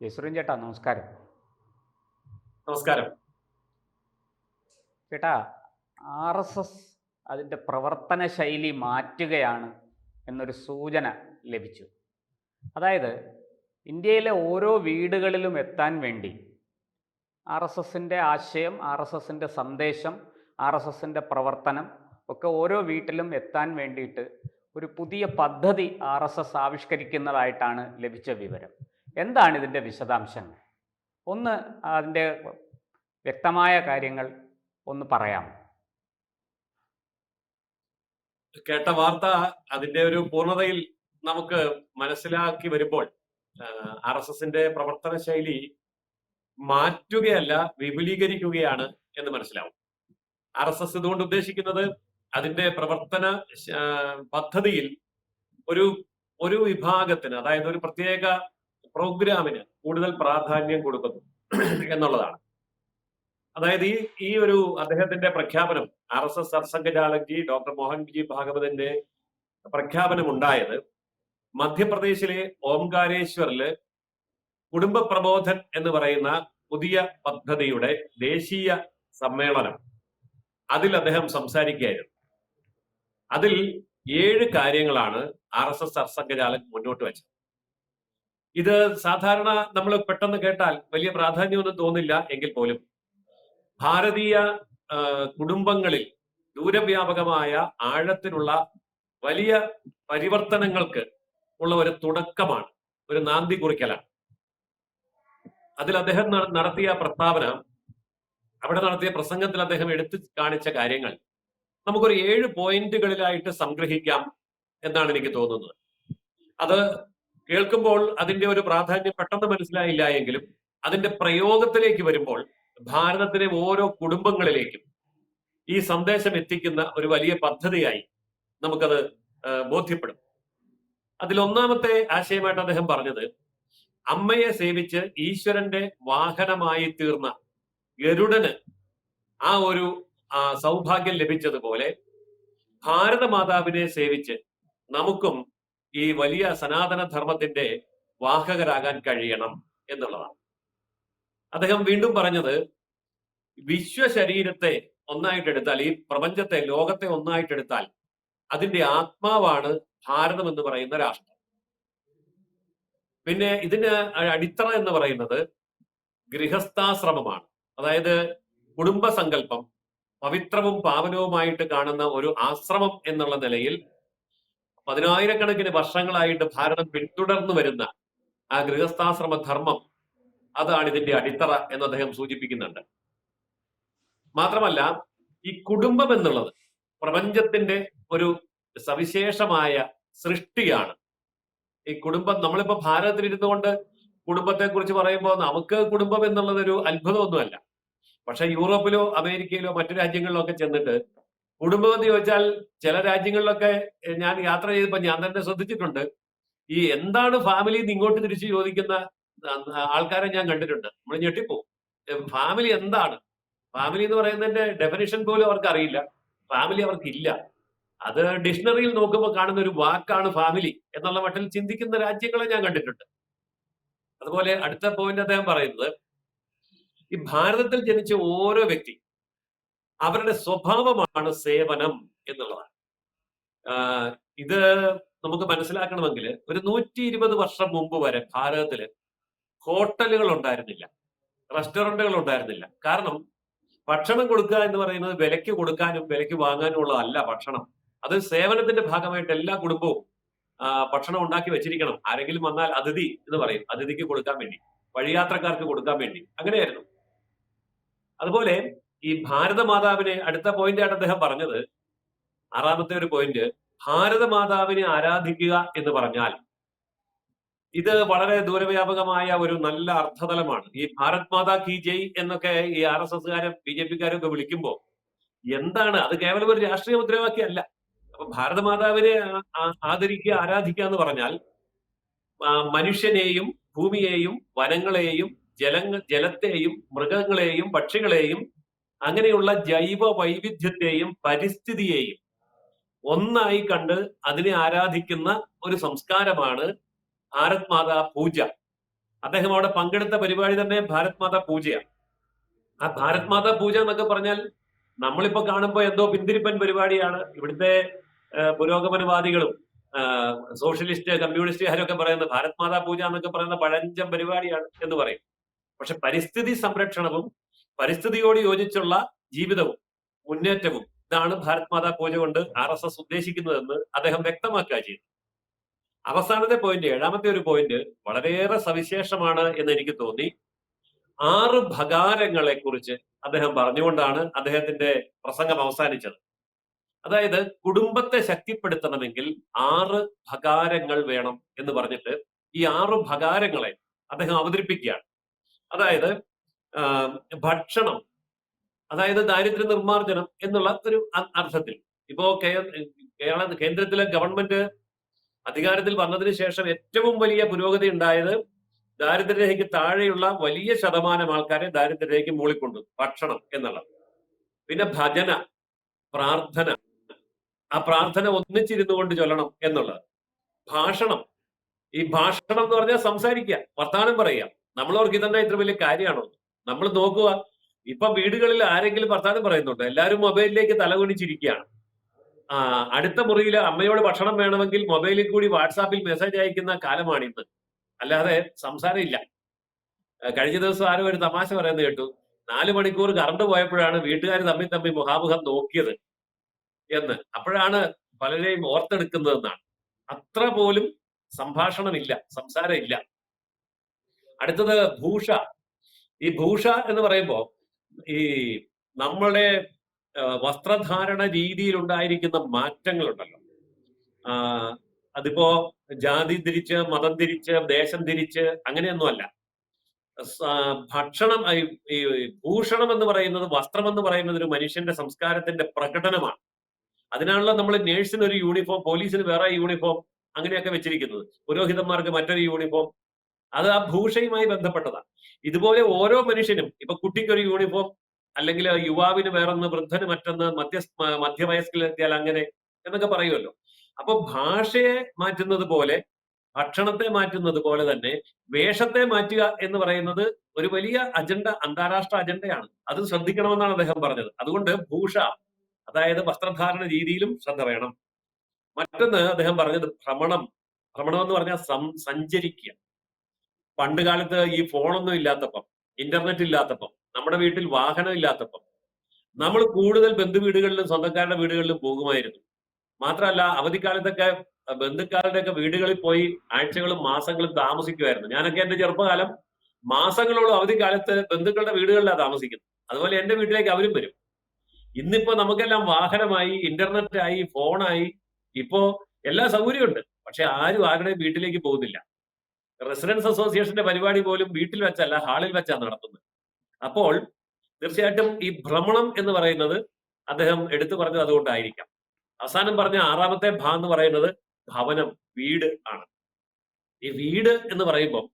യേശുറിൻ ചേട്ടാ നമസ്കാരം. നമസ്കാരം. ചേട്ടാ ആർ എസ് എസ് അതിന്റെ പ്രവർത്തന ശൈലി മാറ്റുകയാണ് എന്നൊരു സൂചന ലഭിച്ചു. അതായത് ഇന്ത്യയിലെ ഓരോ വീടുകളിലും എത്താൻ വേണ്ടി ആർ എസ് എസിന്റെ ആശയം ആർ എസ് എസിന്റെ സന്ദേശം ആർ എസ് എസിന്റെ പ്രവർത്തനം ഒക്കെ ഓരോ വീട്ടിലും എത്താൻ വേണ്ടിയിട്ട് ഒരു പുതിയ പദ്ധതി ആർ എസ് എസ് ആവിഷ്കരിക്കുന്നതായിട്ടാണ് ലഭിച്ച വിവരം. എന്താണ് ഇതിന്റെ വിശദാംശങ്ങൾ ഒന്ന് അതിന്റെ വ്യക്തമായ കാര്യങ്ങൾ ഒന്ന് പറയാം കേട്ട വാർത്ത അതിന്റെ ഒരു പൂർണതയിൽ നമുക്ക് മനസ്സിലാക്കി വരുമ്പോൾ ആർ എസ് എസിന്റെ പ്രവർത്തന ശൈലി മാറ്റുകയല്ല വിപുലീകരിക്കുകയാണ് എന്ന് മനസ്സിലാവും. ആർ എസ് എസ് ഇതുകൊണ്ട് ഉദ്ദേശിക്കുന്നത് അതിന്റെ പ്രവർത്തന പദ്ധതിയിൽ ഒരു ഒരു വിഭാഗത്തിന് അതായത് ഒരു പ്രത്യേക പ്രോഗ്രാമിന് കൂടുതൽ പ്രാധാന്യം കൊടുക്കുന്നു എന്നുള്ളതാണ്. അതായത് ഈ ഈ ഒരു അദ്ദേഹത്തിന്റെ പ്രഖ്യാപനം ആർ എസ് എസ് സർസംഘചാലക് ഡോക്ടർ മോഹൻ ജി ഭാഗവതന്റെ പ്രഖ്യാപനം ഉണ്ടായത് മധ്യപ്രദേശിലെ ഓംകാരേശ്വറിൽ കുടുംബ പ്രബോധൻ എന്ന് പറയുന്ന പുതിയ പദ്ധതിയുടെ ദേശീയ സമ്മേളനം അതിൽ അദ്ദേഹം സംസാരിക്കുകയായിരുന്നു. അതിൽ ഏഴ് കാര്യങ്ങളാണ് ആർ എസ് എസ് സർസംഘചാലക് മുന്നോട്ട് വെച്ചത്. ഇത് സാധാരണ നമ്മൾ പെട്ടെന്ന് കേട്ടാൽ വലിയ പ്രാധാന്യമൊന്നും തോന്നില്ല എങ്കിൽ പോലും. ഭാരതീയ കുടുംബങ്ങളിൽ ദൂരവ്യാപകമായ ആഴത്തിലുള്ള വലിയ പരിവർത്തനങ്ങൾക്ക് ഉള്ള ഒരു തുടക്കമാണ് ഒരു നാന്തി കുറിക്കലാണ്. അതിൽ അദ്ദേഹം നടത്തിയ പ്രസ്താവന അവിടെ നടത്തിയ പ്രസംഗത്തിൽ അദ്ദേഹം എടുത്തു കാണിച്ച കാര്യങ്ങൾ നമുക്കൊരു ഏഴ് പോയിന്റുകളിലായിട്ട് സംഗ്രഹിക്കാം എന്നാണ് എനിക്ക് തോന്നുന്നത്. അത് കേൾക്കുമ്പോൾ അതിന്റെ ഒരു പ്രാധാന്യം പെട്ടെന്ന് മനസ്സിലായില്ല എങ്കിലും അതിന്റെ പ്രയോഗത്തിലേക്ക് വരുമ്പോൾ ഭാരതത്തിലെ ഓരോ കുടുംബങ്ങളിലേക്കും ഈ സന്ദേശം എത്തിക്കുന്ന ഒരു വലിയ പദ്ധതിയായി നമുക്കത് ബോധ്യപ്പെടും. അതിൽ ഒന്നാമത്തെ ആശയമായിട്ട് അദ്ദേഹം പറഞ്ഞത് അമ്മയെ സേവിച്ച് ഈശ്വരന്റെ വാഹനമായി തീർന്ന ഗരുഡന് ആ ഒരു സൗഭാഗ്യം ലഭിച്ചതുപോലെ ഭാരതമാതാവിനെ സേവിച്ച് നമുക്കും ഈ വലിയ സനാതന ധർമ്മത്തിന്റെ വാഹകരാകാൻ കഴിയണം എന്നുള്ളതാണ്. അദ്ദേഹം വീണ്ടും പറഞ്ഞത് വിശ്വശരീരത്തെ ഒന്നായിട്ടെടുത്താൽ ഈ പ്രപഞ്ചത്തെ ലോകത്തെ ഒന്നായിട്ടെടുത്താൽ അതിന്റെ ആത്മാവാണ് ഭാരതം എന്ന് പറയുന്ന രാഷ്ട്രം. പിന്നെ ഇതിന് അടിത്തറ എന്ന് പറയുന്നത് ഗൃഹസ്ഥാശ്രമമാണ്. അതായത് കുടുംബസങ്കല്പം പവിത്രവും പാവനവുമായിട്ട് കാണുന്ന ഒരു ആശ്രമം എന്നുള്ള നിലയിൽ പതിനായിരക്കണക്കിന് വർഷങ്ങളായിട്ട് ഭാരതം പിന്തുടർന്നു വരുന്ന ആ ഗൃഹസ്ഥാശ്രമ ധർമ്മം അതാണ് ഇതിന്റെ അടിത്തറ എന്ന് അദ്ദേഹം സൂചിപ്പിക്കുന്നുണ്ട്. മാത്രമല്ല ഈ കുടുംബം എന്നുള്ളത് പ്രപഞ്ചത്തിന്റെ ഒരു സവിശേഷമായ സൃഷ്ടിയാണ്. ഈ കുടുംബം നമ്മളിപ്പോ ഭാരതത്തിൽ ഇരുന്നുകൊണ്ട് കുടുംബത്തെ കുറിച്ച് പറയുമ്പോൾ നമുക്ക് കുടുംബം എന്നുള്ളത് ഒരു അത്ഭുതമൊന്നുമല്ല. പക്ഷെ യൂറോപ്പിലോ അമേരിക്കയിലോ മറ്റു രാജ്യങ്ങളിലോ ഒക്കെ ചെന്നിട്ട് കുടുംബം എന്ന് ചോദിച്ചാൽ ചില രാജ്യങ്ങളിലൊക്കെ ഞാൻ യാത്ര ചെയ്തപ്പോൾ ഞാൻ തന്നെ ശ്രദ്ധിച്ചിട്ടുണ്ട്. ഈ എന്താണ് ഫാമിലി എന്ന് ഇങ്ങോട്ട് തിരിച്ച് ചോദിക്കുന്ന ആൾക്കാരെ ഞാൻ കണ്ടിട്ടുണ്ട്. നമ്മൾ ഞെട്ടിപ്പോവും. ഫാമിലി എന്താണ്? ഫാമിലി എന്ന് പറയുന്നതിന്റെ ഡെഫിനിഷൻ പോലും അവർക്ക് അറിയില്ല. ഫാമിലി അവർക്ക് ഇല്ല. അത് ഡിക്ഷണറിയിൽ നോക്കുമ്പോൾ കാണുന്ന ഒരു വാക്കാണ് ഫാമിലി എന്നുള്ള മട്ടിൽ ചിന്തിക്കുന്ന രാജ്യങ്ങളെ ഞാൻ കണ്ടിട്ടുണ്ട്. അതുപോലെ അടുത്ത പോയിന്റ് അദ്ദേഹം പറയുന്നത് ഈ ഭാരതത്തിൽ ജനിച്ച ഓരോ വ്യക്തി അവരുടെ സ്വഭാവമാണ് സേവനം എന്നുള്ളതാണ്. ഇത് നമുക്ക് മനസ്സിലാക്കണമെങ്കിൽ ഒരു നൂറ്റി ഇരുപത് വർഷം മുമ്പ് വരെ ഭാരതത്തിൽ ഹോട്ടലുകൾ ഉണ്ടായിരുന്നില്ല റെസ്റ്റോറന്റുകൾ ഉണ്ടായിരുന്നില്ല. കാരണം ഭക്ഷണം കൊടുക്കുക എന്ന് പറയുന്നത് വിലയ്ക്ക് കൊടുക്കാനും വിലയ്ക്ക് വാങ്ങാനും ഉള്ളതല്ല ഭക്ഷണം. അത് സേവനത്തിന്റെ ഭാഗമായിട്ട് എല്ലാ കുടുംബവും ഭക്ഷണം ഉണ്ടാക്കി വെച്ചിരിക്കണം. ആരെങ്കിലും വന്നാൽ അതിഥി എന്ന് പറയും. അതിഥിക്ക് കൊടുക്കാൻ വേണ്ടി വഴിയാത്രക്കാർക്ക് കൊടുക്കാൻ വേണ്ടി. അങ്ങനെയായിരുന്നു. അതുപോലെ ഈ ഭാരതമാതാവിനെ അടുത്ത പോയിന്റ് ആയിട്ട് അദ്ദേഹം പറഞ്ഞത് ആറാമത്തെ ഒരു പോയിന്റ് ഭാരതമാതാവിനെ ആരാധിക്കുക എന്ന് പറഞ്ഞാൽ ഇത് വളരെ ദൂരവ്യാപകമായ ഒരു നല്ല അർത്ഥതലമാണ്. ഈ ഭാരത് മാതാ കി ജയ് എന്നൊക്കെ ഈ ആർ എസ് എസ്കാരും ബി ജെ പിക്കാരും ഒക്കെ വിളിക്കുമ്പോൾ എന്താണ്? അത് കേവലം ഒരു രാഷ്ട്രീയ മുദ്രാവാക്യമല്ല അപ്പൊ ഭാരതമാതാവിനെ ആദരിക്കുക ആരാധിക്കുക എന്ന് പറഞ്ഞാൽ മനുഷ്യനെയും ഭൂമിയെയും വനങ്ങളെയും ജലങ്ങ ജലത്തെയും മൃഗങ്ങളെയും പക്ഷികളെയും അങ്ങനെയുള്ള ജൈവ വൈവിധ്യത്തെയും പരിസ്ഥിതിയെയും ഒന്നായി കണ്ട് അതിനെ ആരാധിക്കുന്ന ഒരു സംസ്കാരമാണ് ഭാരത് മാതാ പൂജ. അദ്ദേഹം അവിടെ പങ്കെടുത്ത പരിപാടി തന്നെ ഭാരത് മാതാ പൂജയാണ്. ആ ഭാരത് മാതാ പൂജ എന്നൊക്കെ പറഞ്ഞാൽ നമ്മളിപ്പോ കാണുമ്പോൾ എന്തോ പിന്തിരിപ്പൻ പരിപാടിയാണ്. ഇവിടുത്തെ പുരോഗമനവാദികളും സോഷ്യലിസ്റ്റ് കമ്മ്യൂണിസ്റ്റുകാരൊക്കെ പറയുന്നത് ഭാരത് മാതാ പൂജ എന്നൊക്കെ പറയുന്ന പഴഞ്ചൻ പരിപാടിയാണ് എന്ന് പറയും. പക്ഷെ പരിസ്ഥിതി സംരക്ഷണവും പരിസ്ഥിതിയോട് യോജിച്ചുള്ള ജീവിതവും മുന്നേറ്റവും. ഇതാണ് ഭാരത് മാതാ പൂജ കൊണ്ട് ആർ എസ് എസ് ഉദ്ദേശിക്കുന്നതെന്ന് അദ്ദേഹം വ്യക്തമാക്കുക ചെയ്തു. അവസാനത്തെ പോയിന്റ് ഏഴാമത്തെ ഒരു പോയിന്റ് വളരെയേറെ സവിശേഷമാണ് എന്ന് എനിക്ക് തോന്നി. ആറ് ഭകാരങ്ങളെ കുറിച്ച് അദ്ദേഹം പറഞ്ഞുകൊണ്ടാണ് അദ്ദേഹത്തിന്റെ പ്രസംഗം അവസാനിച്ചത്. അതായത് കുടുംബത്തെ ശക്തിപ്പെടുത്തണമെങ്കിൽ ആറ് ഭകാരങ്ങൾ വേണം എന്ന് പറഞ്ഞിട്ട് ഈ ആറ് ഭകാരങ്ങളെ അദ്ദേഹം അവതരിപ്പിക്കുകയാണ്. അതായത് ഭക്ഷണം അതായത് ദാരിദ്ര്യ നിർമ്മാർജനം എന്നുള്ള ഒരു അർത്ഥത്തിൽ. ഇപ്പോ കേരള കേന്ദ്രത്തിലെ ഗവൺമെന്റ് അധികാരത്തിൽ വന്നതിന് ശേഷം ഏറ്റവും വലിയ പുരോഗതി ഉണ്ടായത് ദാരിദ്ര്യരേഖയ്ക്ക് താഴെയുള്ള വലിയ ശതമാനം ആൾക്കാരെ ദാരിദ്ര്യരേഖയ്ക്ക് മൂളിക്കൊണ്ടു ഭക്ഷണം എന്നുള്ളത്. പിന്നെ ഭജന പ്രാർത്ഥന. ആ പ്രാർത്ഥന ഒന്നിച്ചിരുന്നു കൊണ്ട് ചൊല്ലണം എന്നുള്ളത്. ഭാഷണം. ഈ ഭാഷണം എന്ന് പറഞ്ഞാൽ സംസാരിക്കുക വർത്താനം പറയുക. നമ്മളവർക്ക് ഇതന്നെ ഇത്ര വലിയ കാര്യമാണോ? നമ്മൾ നോക്കുക. ഇപ്പൊ വീടുകളിൽ ആരെങ്കിലും ഭർത്താവ് പറയുന്നുണ്ട്? എല്ലാവരും മൊബൈലിലേക്ക് തലകുനിച്ചിരിക്കുകയാണ് ആ അടുത്ത മുറിയിൽ അമ്മയോട് ഭക്ഷണം വേണമെങ്കിൽ മൊബൈലിൽ കൂടി വാട്സാപ്പിൽ മെസ്സേജ് അയക്കുന്ന കാലമാണ് ഇന്ന്. അല്ലാതെ സംസാരമില്ല കഴിഞ്ഞ ദിവസം ആരും ഒരു തമാശ പറയുന്നത് കേട്ടു. നാല് മണിക്കൂർ കറണ്ട് പോയപ്പോഴാണ് വീട്ടുകാർ തമ്മിൽ തമ്മിൽ മുഖാമുഖം നോക്കിയത് എന്ന്. അപ്പോഴാണ് പലരെയും ഓർത്തെടുക്കുന്നതെന്നാണ് അത്ര പോലും സംഭാഷണമില്ല സംസാരമില്ല. അടുത്തത് ഭൂഷ. ഈ ഭൂഷ എന്ന് പറയുമ്പോൾ ഈ നമ്മുടെ വസ്ത്രധാരണ രീതിയിൽ ഉണ്ടായിരിക്കുന്ന മാറ്റങ്ങളുണ്ടല്ലോ അതിപ്പോ ജാതി തിരിച്ച് മതം തിരിച്ച് ദേശം തിരിച്ച് അങ്ങനെയൊന്നുമല്ല ഭക്ഷണം ഈ ഭൂഷണം എന്ന് പറയുന്നത് വസ്ത്രം എന്ന് പറയുന്നത് ഒരു മനുഷ്യന്റെ സംസ്കാരത്തിന്റെ പ്രകടനമാണ്. അതിനാണല്ലോ നമ്മൾ നേഴ്സിന് ഒരു യൂണിഫോം പോലീസിന് വേറെ യൂണിഫോം അങ്ങനെയൊക്കെ വെച്ചിരിക്കുന്നത്. പുരോഹിതന്മാർക്ക് മറ്റൊരു യൂണിഫോം അത് ആ ഭൂഷയുമായി ബന്ധപ്പെട്ടതാണ്. ഇതുപോലെ ഓരോ മനുഷ്യനും ഇപ്പൊ കുട്ടിക്കൊരു യൂണിഫോം അല്ലെങ്കിൽ യുവാവിന് വേറൊന്ന് വൃദ്ധന് മറ്റൊന്ന് മധ്യ മധ്യവയസ്കിലെത്തിയാൽ അങ്ങനെ എന്നൊക്കെ പറയുമല്ലോ. അപ്പൊ ഭാഷയെ മാറ്റുന്നത് പോലെ ഭക്ഷണത്തെ മാറ്റുന്നത് പോലെ തന്നെ വേഷത്തെ മാറ്റുക എന്ന് പറയുന്നത് ഒരു വലിയ അജണ്ട അന്താരാഷ്ട്ര അജണ്ടയാണ്. അത് ശ്രദ്ധിക്കണമെന്നാണ് അദ്ദേഹം പറഞ്ഞത്. അതുകൊണ്ട് ഭൂഷ അതായത് വസ്ത്രധാരണ രീതിയിലും ശ്രദ്ധ വേണം മറ്റൊന്ന് അദ്ദേഹം പറഞ്ഞത് ഭ്രമണം. ഭ്രമണം എന്ന് പറഞ്ഞാൽ സഞ്ചരിക്കുക. പണ്ട് കാലത്ത് ഈ ഫോണൊന്നും ഇല്ലാത്തപ്പം ഇന്റർനെറ്റ് ഇല്ലാത്തപ്പം നമ്മുടെ വീട്ടിൽ വാഹനം ഇല്ലാത്തപ്പം നമ്മൾ കൂടുതൽ ബന്ധുവീടുകളിലും സ്വന്തക്കാരുടെ വീടുകളിലും പോകുമായിരുന്നു. മാത്രമല്ല അവധിക്കാലത്തൊക്കെ ബന്ധുക്കാരുടെയൊക്കെ വീടുകളിൽ പോയി ആഴ്ചകളും മാസങ്ങളും താമസിക്കുമായിരുന്നു. ഞാനൊക്കെ എന്റെ ചെറുപ്പകാലം മാസങ്ങളോളം അവധിക്കാലത്ത് ബന്ധുക്കളുടെ വീടുകളിലാണ് താമസിക്കുന്നത്. അതുപോലെ എന്റെ വീട്ടിലേക്ക് അവരും വരും. ഇന്നിപ്പോ നമുക്കെല്ലാം വാഹനമായി ഇന്റർനെറ്റ് ആയി ഫോണായി ഇപ്പോ എല്ലാ സൗകര്യമുണ്ട്. പക്ഷെ ആരും ആരുടെയും വീട്ടിലേക്ക് പോകുന്നില്ല. റെസിഡൻസ് അസോസിയേഷന്റെ പരിപാടി പോലും വീട്ടിൽ വെച്ചല്ല ഹാളിൽ വെച്ചാണ് നടത്തുന്നത്. അപ്പോൾ തീർച്ചയായിട്ടും ഈ ഭ്രമണം എന്ന് പറയുന്നത് അദ്ദേഹം എടുത്തു പറഞ്ഞത് അതുകൊണ്ടായിരിക്കാം. അവസാനം പറഞ്ഞ ആറാമത്തെ ഭ എന്ന് പറയുന്നത് ഭവനം വീട് ആണ്. ഈ വീട് എന്ന് പറയുമ്പോൾ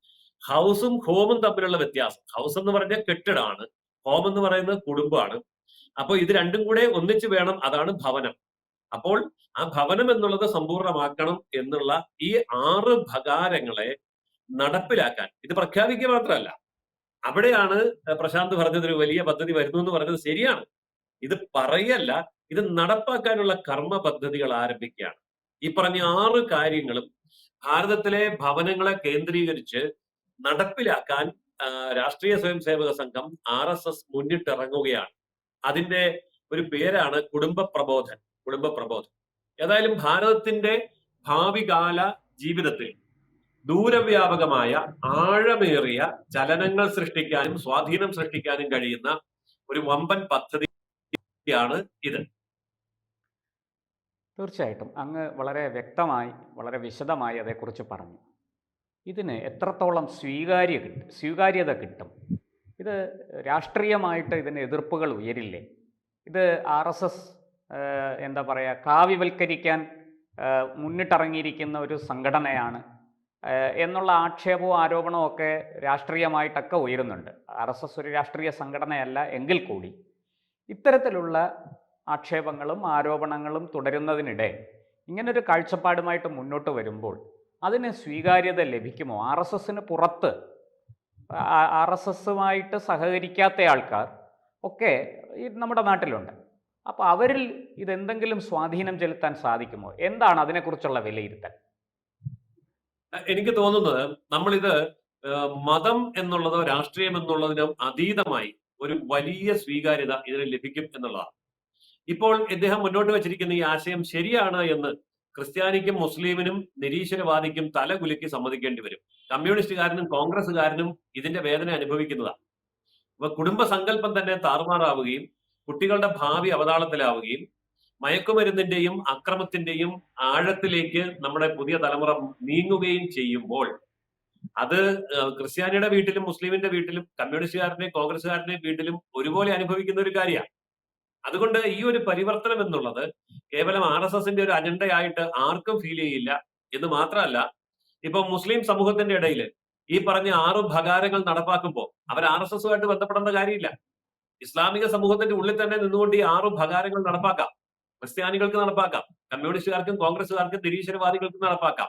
ഹൗസും ഹോമും തമ്മിലുള്ള വ്യത്യാസം. ഹൗസ് എന്ന് പറഞ്ഞ കെട്ടിടമാണ് ഹോം എന്ന് പറയുന്നത് കുടുംബമാണ്. അപ്പോൾ ഇത് രണ്ടും കൂടെ ഒന്നിച്ചു വേണം അതാണ് ഭവനം. അപ്പോൾ ആ ഭവനം എന്നുള്ളത് സമ്പൂർണമാക്കണം എന്നുള്ള ഈ ആറ് ഭകാരങ്ങളെ നടപ്പിലാക്കാൻ. ഇത് പ്രഖ്യാപിക്കുക മാത്രമല്ല. അവിടെയാണ് പ്രശാന്ത് പറഞ്ഞത് ഒരു വലിയ പദ്ധതി വരുന്നു എന്ന് പറഞ്ഞത് ശരിയാണ്. ഇത് പറയല്ല ഇത് നടപ്പാക്കാനുള്ള കർമ്മ പദ്ധതികൾ ആരംഭിക്കുകയാണ്. ഈ പറഞ്ഞ ആറ് കാര്യങ്ങളും ഭാരതത്തിലെ ഭവനങ്ങളെ കേന്ദ്രീകരിച്ച് നടപ്പിലാക്കാൻ രാഷ്ട്രീയ സ്വയം സേവക സംഘം ആർ എസ് എസ് മുന്നിട്ടിറങ്ങുകയാണ്. അതിന്റെ ഒരു പേരാണ് കുടുംബ പ്രബോധൻ കുടുംബ പ്രബോധൻ. ഏതായാലും ഭാരതത്തിന്റെ ഭാവികാല ജീവിതത്തിൽ ദൂരവ്യാപകമായ ആഴമേറിയ ചലനങ്ങൾ സൃഷ്ടിക്കാനും സ്വാധീനം സൃഷ്ടിക്കാനും കഴിയുന്ന ഒരു വമ്പൻ പദ്ധതിയാണ് ഇത്. തീർച്ചയായിട്ടും. അങ്ങ് വളരെ വ്യക്തമായി വളരെ വിശദമായി അതേക്കുറിച്ച് പറഞ്ഞു. ഇതിന് എത്രത്തോളം സ്വീകാര്യ സ്വീകാര്യത കിട്ടും? ഇത് രാഷ്ട്രീയമായിട്ട് ഇതിന് എതിർപ്പുകൾ ഉയരില്ലേ? ഇത് ആർ എസ് എസ് എന്താ പറയുക കാവ്യവൽക്കരിക്കാൻ മുന്നിട്ടിറങ്ങിയിരിക്കുന്ന ഒരു സംഘടനയാണ് എന്നുള്ള ആക്ഷേപവും ആരോപണവും ഒക്കെ രാഷ്ട്രീയമായിട്ടൊക്കെ ഉയരുന്നുണ്ട്. ആർ എസ് എസ് ഒരു രാഷ്ട്രീയ സംഘടനയല്ല എങ്കിൽ കൂടി ഇത്തരത്തിലുള്ള ആക്ഷേപങ്ങളും ആരോപണങ്ങളും തുടരുന്നതിനിടെ ഇങ്ങനൊരു കാഴ്ചപ്പാടുമായിട്ട് മുന്നോട്ട് വരുമ്പോൾ അതിന് സ്വീകാര്യത ലഭിക്കുമോ? ആർ എസ് എസിന് പുറത്ത് ആർ എസ് എസുമായിട്ട് സഹകരിക്കാത്ത ആൾക്കാർ ഒക്കെ നമ്മുടെ നാട്ടിലുണ്ട്. അപ്പോൾ അവരിൽ ഇതെന്തെങ്കിലും സ്വാധീനം ചെലുത്താൻ സാധിക്കുമോ? എന്താണ് അതിനെക്കുറിച്ചുള്ള വിലയിരുത്തൽ? എനിക്ക് തോന്നുന്നത് നമ്മളിത് മതം എന്നുള്ളതോ രാഷ്ട്രീയം എന്നുള്ളതിനും അതീതമായി ഒരു വലിയ സ്വീകാര്യത ഇതിന് ലഭിക്കും എന്നുള്ളതാണ്. ഇപ്പോൾ ഇദ്ദേഹം മുന്നോട്ട് വെച്ചിരിക്കുന്ന ഈ ആശയം ശരിയാണ് എന്ന് ക്രിസ്ത്യാനിക്കും മുസ്ലിമിനും നിരീശ്വരവാദിക്കും തലകുലുക്കി സമ്മതിക്കേണ്ടി വരും. കമ്മ്യൂണിസ്റ്റുകാരനും കോൺഗ്രസ്സുകാരനും ഇതിന്റെ വേദന അനുഭവിക്കുന്നതാണ്. അപ്പൊ കുടുംബ സങ്കല്പം തന്നെ താറുമാറാവുകയും കുട്ടികളുടെ ഭാവി അവതാളത്തിലാവുകയും മയക്കുമരുന്നിന്റെയും അക്രമത്തിന്റെയും ആഴത്തിലേക്ക് നമ്മുടെ പുതിയ തലമുറ നീങ്ങുകയും ചെയ്യുമ്പോൾ അത് ക്രിസ്ത്യാനിയുടെ വീട്ടിലും മുസ്ലിമിന്റെ വീട്ടിലും കമ്മ്യൂണിസ്റ്റുകാരന്റെയും കോൺഗ്രസ്സുകാരന്റെയും വീട്ടിലും ഒരുപോലെ അനുഭവിക്കുന്ന ഒരു കാര്യമാണ് അതുകൊണ്ട് ഈ ഒരു പരിവർത്തനം എന്നുള്ളത് കേവലം ആർ എസ് എസിന്റെ ഒരു അജണ്ടയായിട്ട് ആർക്കും ഫീൽ ചെയ്യില്ല. എന്ന് മാത്രമല്ല ഇപ്പൊ മുസ്ലിം സമൂഹത്തിന്റെ ഇടയിൽ ഈ പറഞ്ഞ ആറ് ഭകാരങ്ങൾ നടപ്പാക്കുമ്പോൾ അവർ ആർ എസ് എസുമായിട്ട് ബന്ധപ്പെടേണ്ട കാര്യമില്ല. ഇസ്ലാമിക സമൂഹത്തിന്റെ ഉള്ളിൽ തന്നെ നിന്നുകൊണ്ട് ഈ ആറ് ഭകാരങ്ങൾ നടപ്പാക്കാം. ക്രിസ്ത്യാനികൾക്ക് നടപ്പാക്കാം. കമ്മ്യൂണിസ്റ്റുകാർക്കും കോൺഗ്രസ്സുകാർക്കും നിരീശ്വരവാദികൾക്കും നടപ്പാക്കാം.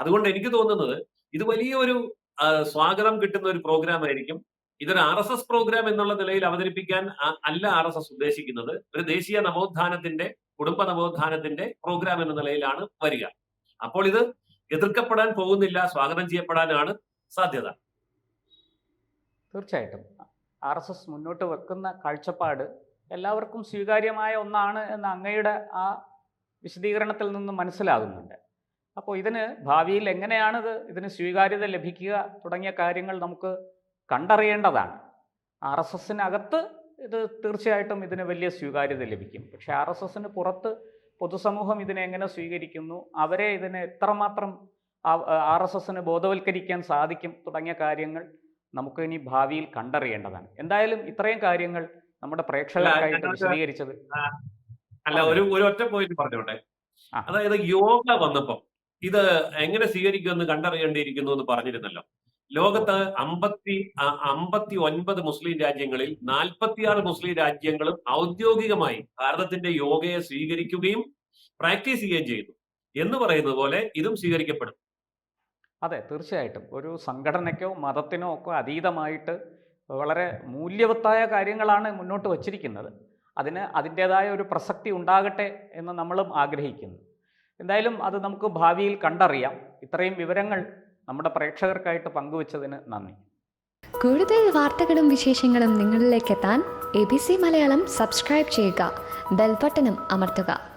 അതുകൊണ്ട് എനിക്ക് തോന്നുന്നത് ഇത് വലിയൊരു സ്വാഗതം കിട്ടുന്ന ഒരു പ്രോഗ്രാം ആയിരിക്കും. ഇതൊരു ആർ എസ് എസ് പ്രോഗ്രാം എന്നുള്ള നിലയിൽ അവതരിപ്പിക്കാൻ അല്ല ആർ എസ് എസ് ഉദ്ദേശിക്കുന്നത്. ഒരു ദേശീയ നവോത്ഥാനത്തിന്റെ കുടുംബ നവോത്ഥാനത്തിന്റെ പ്രോഗ്രാം എന്ന നിലയിലാണ് വരിക. അപ്പോൾ ഇത് എതിർക്കപ്പെടാൻ പോകുന്നില്ല സ്വാഗതം ചെയ്യപ്പെടാനാണ് സാധ്യത. തീർച്ചയായിട്ടും. ആർ എസ് എസ് മുന്നോട്ട് വെക്കുന്ന കാഴ്ചപ്പാട് എല്ലാവർക്കും സ്വീകാര്യമായ ഒന്നാണ് എന്ന് അങ്ങയുടെ ആ വിശദീകരണത്തിൽ നിന്ന് മനസ്സിലാകുന്നുണ്ട്. അപ്പോൾ ഇതിന് ഭാവിയിൽ എങ്ങനെയാണിത്? ഇത് ഇതിന് സ്വീകാര്യത ലഭിക്കുക തുടങ്ങിയ കാര്യങ്ങൾ നമുക്ക് കണ്ടറിയേണ്ടതാണ്. ആർ എസ് എസിനകത്ത് ഇത് തീർച്ചയായിട്ടും ഇതിന് വലിയ സ്വീകാര്യത ലഭിക്കും. പക്ഷേ ആർ എസ് എസിന് പുറത്ത് പൊതുസമൂഹം ഇതിനെ എങ്ങനെ സ്വീകരിക്കുന്നു? അവരെ ഇതിനെ എത്രമാത്രം ആർ എസ് എസിന് ബോധവൽക്കരിക്കാൻ സാധിക്കും തുടങ്ങിയ കാര്യങ്ങൾ നമുക്ക് ഇനി ഭാവിയിൽ കണ്ടറിയേണ്ടതാണ്. എന്തായാലും ഇത്രയും കാര്യങ്ങൾ നമ്മുടെ പ്രേക്ഷകർക്കായിട്ട് വിശദീകരിച്ചത്. അല്ല ഒരു ഒരു ഒറ്റ പോയിന്റ് പറഞ്ഞോട്ടെ? അതായത് യോഗ വന്നപ്പോ ഇത് എങ്ങനെ സ്വീകരിക്കുമെന്ന് കണ്ടറിയേണ്ടിയിരിക്കുന്നു എന്ന് പറഞ്ഞിരുന്നല്ലോ. ലോകത്ത് അമ്പത്തി അമ്പത്തി ഒൻപത് മുസ്ലിം രാജ്യങ്ങളിൽ നാൽപ്പത്തിയാറ് മുസ്ലിം രാജ്യങ്ങളും ഔദ്യോഗികമായി ഭാരതത്തിന്റെ യോഗയെ സ്വീകരിക്കുകയും പ്രാക്ടീസ് ചെയ്യുകയും ചെയ്തു എന്ന് പറയുന്നത് പോലെ ഇതും സ്വീകരിക്കപ്പെടും. അതെ തീർച്ചയായിട്ടും. ഒരു സംഘടനയ്ക്കോ മതത്തിനോ ഒക്കെ അതീതമായിട്ട് വളരെ മൂല്യവത്തായ കാര്യങ്ങളാണ് മുന്നോട്ട് വച്ചിരിക്കുന്നത്. അതിന് അതിന്റേതായ ഒരു പ്രസക്തി ഉണ്ടാകട്ടെ എന്ന് നമ്മളും ആഗ്രഹിക്കുന്നു. എന്തായാലും അത് നമുക്ക് ഭാവിയിൽ കണ്ടറിയാം. ഇത്രയും വിവരങ്ങൾ നമ്മുടെ പ്രേക്ഷകർക്കായിട്ട് പങ്കുവച്ചതിന് നന്ദി. കൂടുതൽ വാർത്തകളും വിശേഷങ്ങളും നിങ്ങളിലേക്ക് എത്താൻ A B C Malayalam subscribe ചെയ്യുക. ബെൽബട്ടനും അമർത്തുക.